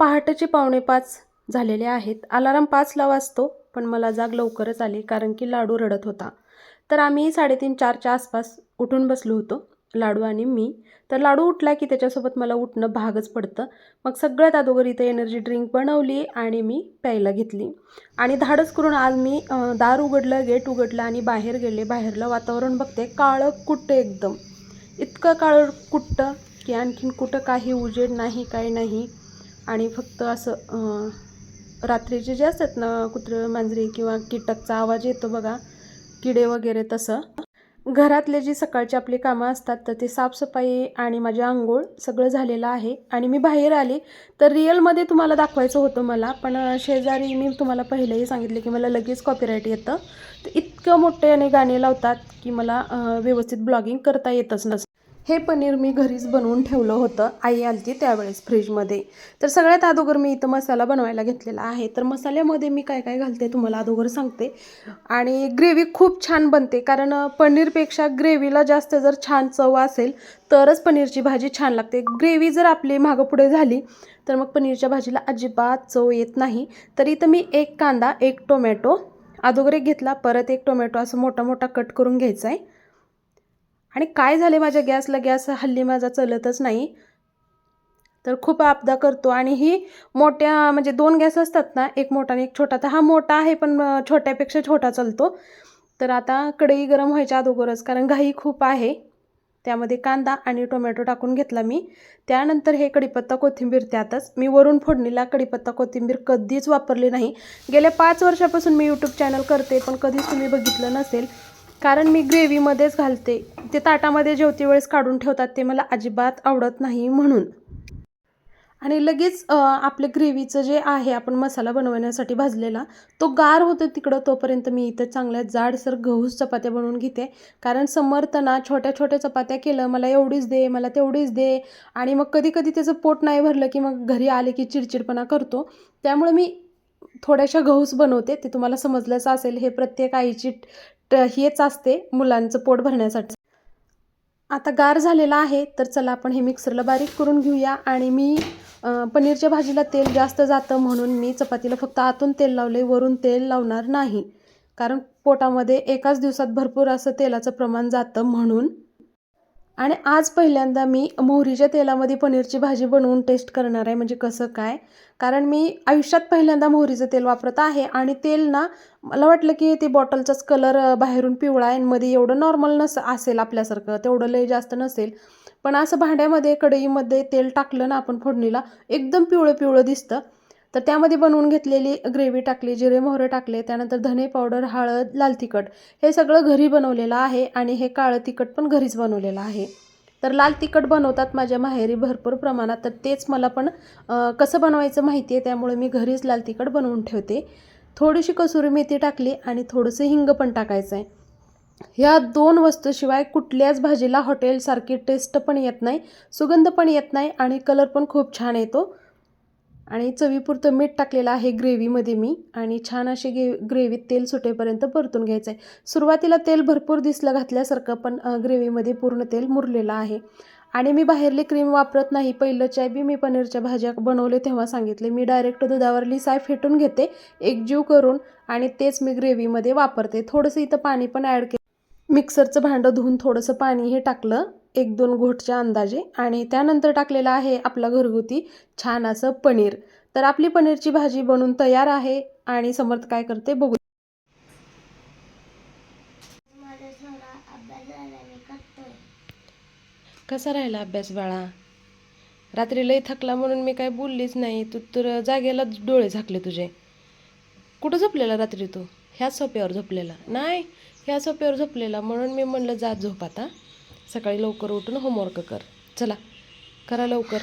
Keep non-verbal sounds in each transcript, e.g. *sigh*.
पहाटेचे पावणे पाच झालेले आहेत. अलाराम पाचला वाजतो पण मला जाग लवकरच आली कारण की लाडू रडत होता. तर आम्ही साडेतीन चारच्या आसपास उठून बसलो होतो. लाडू आणि मी. तर लाडू उठला की त्याच्यासोबत मला उठणं भागच पडतं. मग सगळ्यात अगोदर इथं एनर्जी ड्रिंक बनवली आणि मी प्यायला घेतली. आणि धाडस करून आज मी दार उघडलं गेट उघडलं आणि बाहेर गेले. बाहेरलं वातावरण बघते काळं कुट्ट एकदम. इतकं काळं कुट्टं की आणखीन कुठं काही उजेड नाही काही नाही. आणि फक्त असं रात्रीचे जे असतात ना कुत्रं मांजरी किंवा कीटकचा आवाज येतो बघा किडे वगैरे तसं घरातले जी सकाळची आपली कामं असतात तर ते साफसफाई आणि माझी आंघोळ सगळं झालेलं आहे. आणि मी बाहेर आले तर रिअलमध्ये तुम्हाला दाखवायचं होतं मला पण शेजारी मी तुम्हाला पहिलेही सांगितले की मला लगेच कॉपीराईट येतं. तर इतकं मोठ्याने गाणे लावतात की मला व्यवस्थित ब्लॉगिंग करता येतच नसतं. हे पनीर मी घरीच बनवून ठेवलं होतं. आई आलती त्यावेळेस फ्रीजमध्ये. तर सगळ्यात अगोदर मी इथं मसाला बनवायला घेतलेला आहे. तर मसाल्यामध्ये मी काय काय घालते तुम्हाला अगोदर सांगते. आणि ग्रेव्ही खूप छान बनते. कारण पनीरपेक्षा ग्रेव्हीला जास्त जर छान चव असेल तरच पनीरची भाजी छान लागते. ग्रेव्ही जर आपली मागं पुढे झाली तर मग पनीरच्या भाजीला अजिबात चव येत नाही. तर इथं मी एक कांदा एक टोमॅटो अगोदर एक घेतला. परत एक टोमॅटो असं मोठा मोठा कट करून घ्यायचा आहे आणि काय झाले माझ्या गॅसला? गॅस हल्ली माझा चलतच नाही. तर खूप आपदा करतो आणि ही मोठ्या म्हणजे दोन गॅस असतात ना एक मोठा आणि एक छोटा. तर हा मोठा आहे पण छोट्यापेक्षा छोटा चालतो. तर आता कढई गरम व्हायच्या अगोदरच कारण घाई खूप आहे. त्यामध्ये कांदा आणि टोमॅटो टाकून घेतला मी. त्यानंतर हे कढीपत्ता कोथिंबीर त्यातच. मी वरून फोडणीला कढीपत्ता कोथिंबीर कधीच वापरली नाही. गेल्या पाच वर्षापासून मी यूट्यूब चॅनल करते पण कधीच तुम्ही बघितलं नसेल. कारण मी ग्रेव्हीमध्येच घालते. ते ताटामध्ये जेवती वेळेस काढून ठेवतात ते मला अजिबात आवडत नाही म्हणून. आणि लगेच आपलं ग्रेव्हीचं जे आहे आपण मसाला बनवण्यासाठी भाजलेला तो गार होतो तिकडं तोपर्यंत मी इथं चांगल्या जाडसर गहूस चपात्या बनवून घेते. कारण समर्थना छोट्या छोट्या चपात्या केलं मला एवढीच दे मला तेवढीच दे आणि मग कधी कधी त्याचं पोट नाही भरलं की मग घरी आले की चिडचिडपणा करतो. त्यामुळे मी थोड्याशा गहूस बनवते ते तुम्हाला समजलंच असेल हे प्रत्येक आईची हेच असते मुलांचं पोट भरण्यासाठी. आता गार झालेला आहे तर चला आपण हे मिक्सरला बारीक करून घेऊया आणि मी पनीरच्या भाजीला तेल जास्त जातं म्हणून मी चपातीला फक्त आतून तेल लावले वरून तेल लावणार नाही. कारण पोटामध्ये एकाच दिवसात भरपूर असं तेलाचं प्रमाण जातं म्हणून आणि आज पहिल्यांदा मी मोहरीच्या तेलामध्ये पनीरची भाजी बनवून टेस्ट करणार आहे. म्हणजे कसं काय? कारण मी आयुष्यात पहिल्यांदा मोहरीचं तेल वापरत आहे आणि तेल ना मला वाटलं की ते बॉटलचाच कलर बाहेरून पिवळा आहे आणि मध्ये एवढं नॉर्मल नस असेल आपल्यासारखं तेवढं लय जास्त नसेल. पण असं भांड्यामध्ये कढईमध्ये तेल टाकलं ना आपण फोडणीला एकदम पिवळं पिवळं दिसतं. तर त्यामध्ये बनवून घेतलेली ग्रेव्ही टाकली जिरे मोहरे टाकले त्यानंतर धने पावडर हळद लाल तिखट हे सगळं घरी बनवलेलं आहे आणि हे काळं तिखट पण घरीच बनवलेलं आहे. तर लाल तिखट बनवतात माझ्या माहेरी भरपूर प्रमाणात तर तेच मला पण कसं बनवायचं माहिती आहे त्यामुळे मी घरीच लाल तिखट बनवून ठेवते. थोडीशी कसुरी मेथी टाकली आणि थोडंसं हिंग पण टाकायचं आहे ह्या दोन वस्तूशिवाय कुठल्याच भाजीला हॉटेलसारखी टेस्ट पण येत नाही सुगंध पण येत नाही आणि कलर पण खूप छान येतो. आणि चवीपुरतं मीठ टाकलेलं आहे ग्रेव्हीमध्ये मी. आणि छान अशी गे ग्रेव्हीत तेल सुटेपर्यंत परतून घ्यायचं आहे सुरुवातीला तेल भरपूर दिसलं घातल्यासारखं पण ग्रेव्हीमध्ये पूर्ण तेल मुरलेलं आहे. आणि मी बाहेरली क्रीम वापरत नाही. पहिलं चाय बी मी पनीरच्या भाज्या बनवले तेव्हा सांगितले. मी डायरेक्ट दुधावरली साय फेटून घेते एकजीव करून आणि तेच मी ग्रेव्हीमध्ये वापरते. थोडंसं इथं पाणी पण ॲड केलं. मिक्सरचं भांडं धुवून थोडंसं पाणी हे टाकलं. एक दोन घोटच्या अंदाजे आणि त्यानंतर टाकलेलं आहे आपला घरगुती छान असं पनीर. तर आपली पनीरची भाजी बनून तयार आहे आणि समर्थ काय करते बघू. कसा राहिला अभ्यास बाळा? रात्री लई थकला म्हणून मी काय बोललीच नाही तू तर जागेला डोळे झाकले तुझे. कुठं झोपलेला रात्री तू? ह्याच सोप्यावर झोपलेला. नाही ह्या सोप्यावर झोपलेला म्हणून मी म्हणलं जा झोप आता. सकाळी लवकर उठून होमवर्क कर. चला करा लवकर.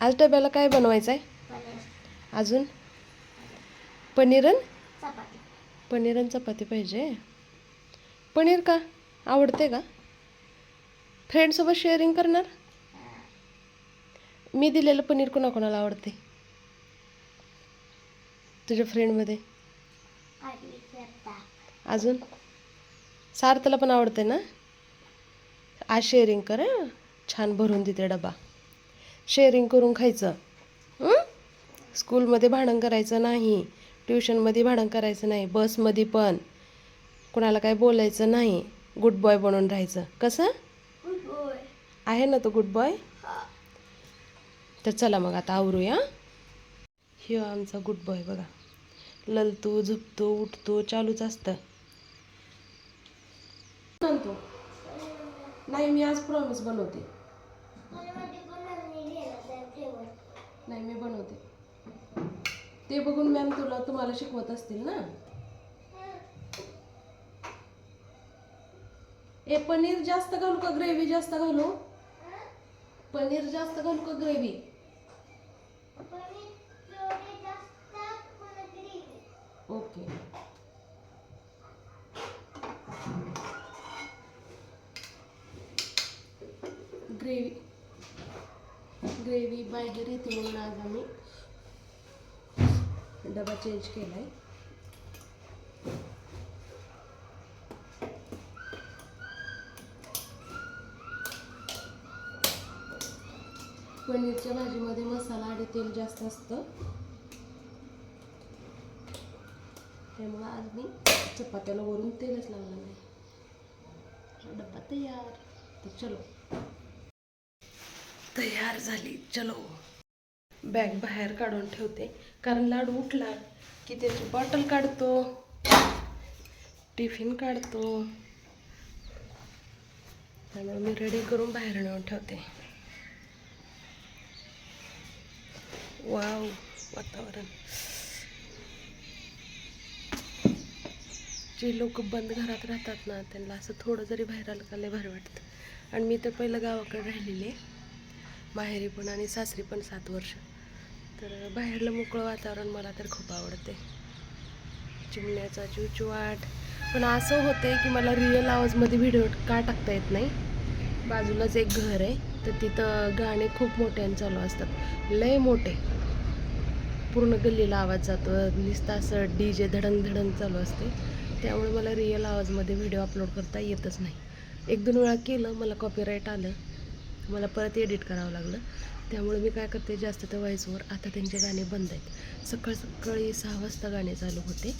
आज डब्याला काय बनवायचं आहे? अजून? पनीरन? पनीरन चपाती पाहिजे. पनीर का? आवडते का? फ्रेंडसोबत शेअरिंग करणार? मी दिलेलं पनीर कोणाकोणाला आवडते? तुझ्या फ्रेंडमध्ये अजून? सार्थला पण आवडते ना? आज शेअरिंग कर. छान भरून देते डबा. शेअरिंग करून खायचं. हं? स्कूलमध्ये भांडण करायचं नाही. ट्युशनमध्ये भांडण करायचं नाही. बसमध्ये पण. कुणाला काय बोलायचं नाही. गुड बॉय बनून राहायचं. कसं? गुड बॉय आहे ना तो गुड बॉय तर चला मग आता आवरूया. ह्यो आमचा गुड बॉय बघा. ललतो झुपतो उठतो चालूच असतं. नाही मी आज प्रॉमिस बनवते. नाही मी बनवते. ते बघून मॅम तुला तुम्हाला शिकवत असतील ना? ए पनीर जास्त घालू का ग्रेव्ही जास्त घालू? पनीर जास्त घालू का ग्रेव्ही ग्रेवी ग्रेवी बाहेर येते म्हणून आज आम्ही डबा चेंज केला आहे पनीरच्या भाजीमध्ये मसाला आणि तेल जास्त असतं. त्यामुळं आज मी चपात्याला वरून तेलच लावलं नाही डबा डब्बा तयार. तर चलो. तयार झाली. चलो. बॅग बाहेर काढून ठेवते. कारण लाडू उठला की त्याची बॉटल काढतो. टिफिन काढतो. त्यामुळे मी रेडी करून बाहेर नेऊन ठेवते. वाव वातावरण. जे लोक बंद घरात राहतात ना त्यांना असं थोडं जरी बाहेर आलं का लय भारी वाटतं. आणि मी तर पहिलं गावाकडे राहिलेले माहेरी पण आणि सासरी पण सात वर्ष. तर बाहेरलं मोकळं वातावरण मला तर खूप आवडते. चिमण्याचा चिवचिवाट. पण असं होते की मला रिअल आवाजमध्ये व्हिडिओ का टाकता येत नाही? बाजूलाच एक घर आहे. तर तिथं गाणे खूप मोठ्याने चालू असतात. लय मोठे. पूर्ण गल्लीला आवाज जातो. नुसतं असं डी जे धडंग धडंग चालू असते. त्यामुळे मला रिअल आवाजमध्ये व्हिडिओ अपलोड करता येतच नाही. एक दोन वेळा केलं मला कॉपीराईट आलं. मला परत एडिट करावं लागलं. त्यामुळे मी काय करते जास्त तर व्हॉईसवर आता त्यांचे गाणे बंद आहेत. सकाळ सकाळी सहा वाजता गाणे चालू होते.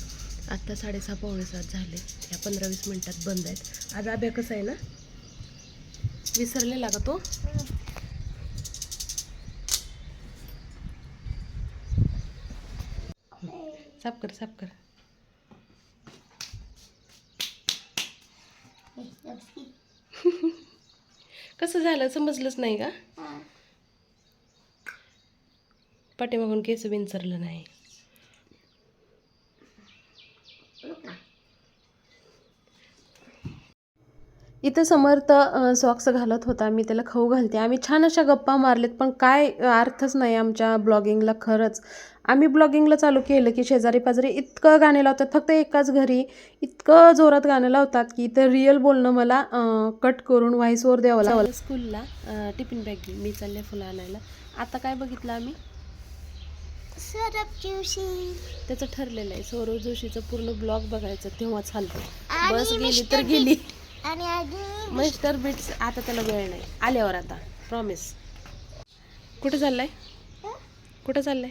आत्ता साडेसहा पावणे सात झाले. या पंधरा वीस मिनटात बंद आहेत. आज अभ्या कसा आहे ना? विसरलेला का तो? साफ कर साफ कर. *laughs* *laughs* कसं झालं समजलंच नाही का? पाठीमागून केस विंचरलं नाही. इथं समर्थ सॉक्स घालत होता. मी त्याला खाऊ घालते. आम्ही छान अशा गप्पा मारलेत पण काय अर्थच नाही आमच्या ब्लॉगिंगला खरंच. आम्ही ब्लॉगिंगला चालू केलं की शेजारी पाजारी इतकं गाणे लावतात. फक्त एकाच घरी इतकं जोरात गाणं लावतात की इथं रिअल बोलणं मला कट करून व्हाईसवर द्यावं लागलं स्कूलला टिफिन बॅग मी चालले फुलं आणायला. आता काय बघितलं आम्ही? सरप ट्युशन त्याचं ठरलेलं आहे. सौरव जोशीचं पूर्ण ब्लॉग बघायचं तेव्हाच चालतं आणि बस गेली. तर गेली. आणि अजून मिस्टर बिट्स आता त्याला वेळ नाही. आल्यावर आता प्रॉमिस कुठे चाललाय? कुठं चाललंय?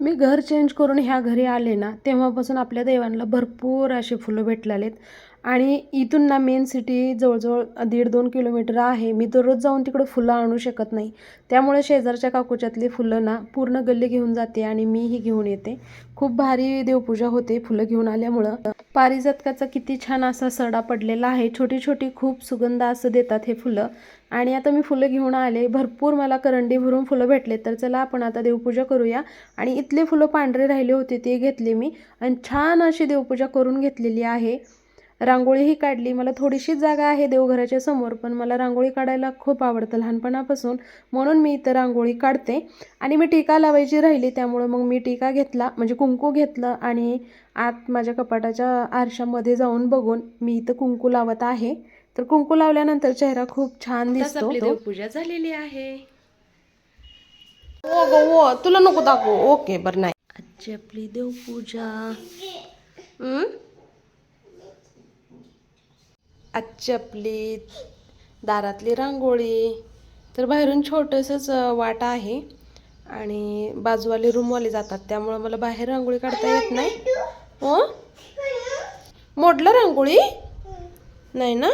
मी घर चेंज करून ह्या घरी आले ना तेव्हापासून आपल्या देवांना भरपूर असे फुलं भेटलेले आहेत. आणि इथून ना मेन सिटी जवळजवळ दीड दोन किलोमीटर आहे. मी दररोज जाऊन तिकडं फुलं आणू शकत नाही. त्यामुळे शेजारच्या काकूच्यातली फुलं ना पूर्ण गल्ली घेऊन जाते आणि मीही घेऊन येते. खूप भारी देवपूजा होते फुलं घेऊन आल्यामुळं. पारिजातकाचा किती छान असा सडा पडलेला आहे. छोटी छोटी खूप सुगंध असं देतात हे फुलं. आणि आता मी फुलं घेऊन आले. भरपूर मला करंडी भरून फुलं भेटले. तर चला आपण आता देवपूजा करूया. आणि इथले फुलं पांढरे राहिले होते ते घेतले मी. आणि छान अशी देवपूजा करून घेतलेली आहे. रांगोळीही काढली. मला थोडीशी जागा आहे देवघराच्या समोर पण मला रांगोळी काढायला खूप आवडतं. लहानपणापासून म्हणून मी इथं रांगोळी काढते. आणि मी टीका लावायची राहिली त्यामुळं मग मी टीका घेतला म्हणजे कुंकू घेतलं आणि आत माझ्या कपाटाच्या आरशामध्ये जाऊन बघून मी इथं कुंकू लावत आहे. तर कुंकू लावल्यानंतर चेहरा खूप छान दिसतो. देवपूजा झालेली आहे. ओ गो ओ तुला नको दाखवू. ओके बरं नाही. आजची आपली देवपूजा. हम्म? आजची आपली दारातली रांगोळी तर बाहेरून छोटंसंच वाट आहे. आणि बाजूवाले रूमवाले जातात त्यामुळं मला बाहेर रांगोळी काढता येत नाही. हो? मोडलं रांगोळी? नाही ना.